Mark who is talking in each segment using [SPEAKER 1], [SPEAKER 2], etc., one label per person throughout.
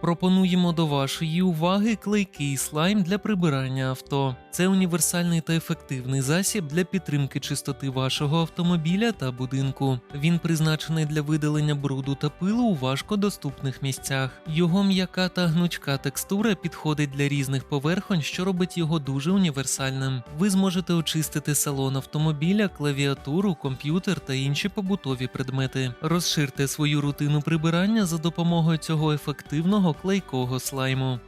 [SPEAKER 1] Пропонуємо до вашої уваги клейкий слайм для прибирання авто. Це універсальний та ефективний засіб для підтримки чистоти вашого автомобіля та будинку. Він призначений для видалення бруду та пилу у важкодоступних місцях. Його м'яка та гнучка текстура підходить для різних поверхонь, що робить його дуже універсальним. Ви зможете очистити салон автомобіля, клавіатуру, комп'ютер та інші побутові предмети. Розширте свою рутину прибирання за допомогою цього ефективного клейкого слайму.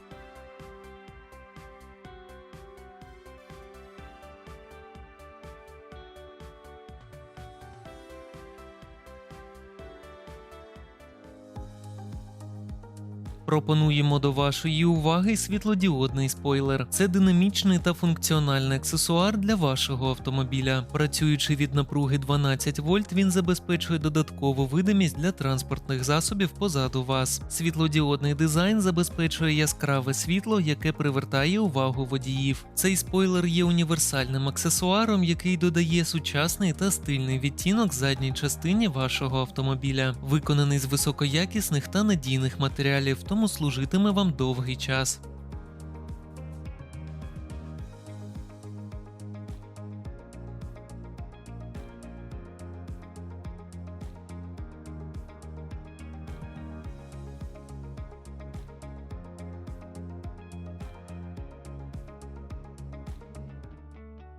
[SPEAKER 1] Пропонуємо до вашої уваги світлодіодний спойлер. Це динамічний та функціональний аксесуар для вашого автомобіля. Працюючи від напруги 12 вольт, він забезпечує додаткову видимість для транспортних засобів позаду вас. Світлодіодний дизайн забезпечує яскраве світло, яке привертає увагу водіїв. Цей спойлер є універсальним аксесуаром, який додає сучасний та стильний відтінок задній частині вашого автомобіля, виконаний з високоякісних та надійних матеріалів, тому служитиме вам довгий час.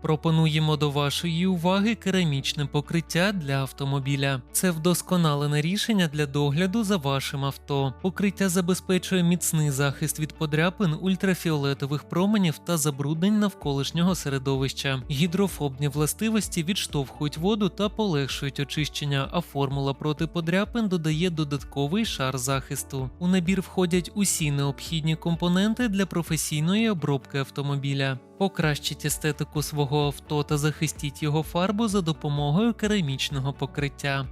[SPEAKER 1] Пропонуємо до вашої уваги керамічне покриття для автомобіля. Це вдосконалене рішення для догляду за вашим авто. Покриття забезпечує міцний захист від подряпин, ультрафіолетових променів та забруднень навколишнього середовища. Гідрофобні властивості відштовхують воду та полегшують очищення, а формула проти подряпин додає додатковий шар захисту. У набір входять усі необхідні компоненти для професійної обробки автомобіля. Покращіть естетику свого авто та захистіть його фарбу за допомогою керамічного покриття.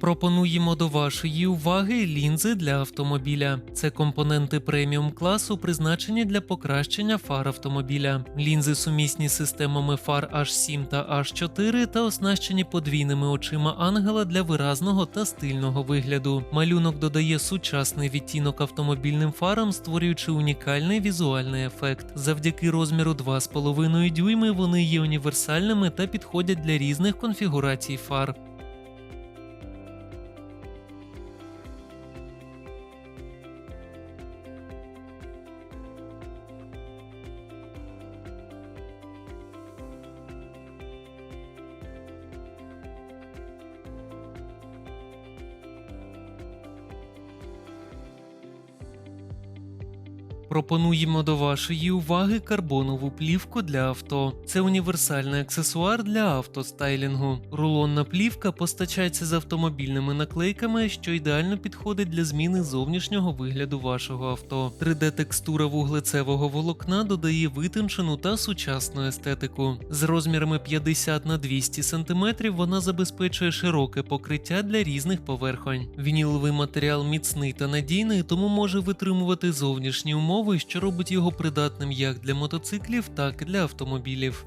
[SPEAKER 1] Пропонуємо до вашої уваги лінзи для автомобіля. Це компоненти преміум класу, призначені для покращення фар автомобіля. Лінзи сумісні з системами фар H7 та H4 та оснащені подвійними очима ангела для виразного та стильного вигляду. Малюнок додає сучасний відтінок автомобільним фарам, створюючи унікальний візуальний ефект. Завдяки розміру 2,5 дюйми вони є універсальними та підходять для різних конфігурацій фар. Пропонуємо до вашої уваги карбонову плівку для авто. Це універсальний аксесуар для автостайлінгу. Рулонна плівка постачається з автомобільними наклейками, що ідеально підходить для зміни зовнішнього вигляду вашого авто. 3D-текстура вуглецевого волокна додає витончену та сучасну естетику. З розмірами 50 на 200 см вона забезпечує широке покриття для різних поверхонь. Вініловий матеріал міцний та надійний, тому може витримувати зовнішні умови, що робить його придатним як для мотоциклів, так і для автомобілів.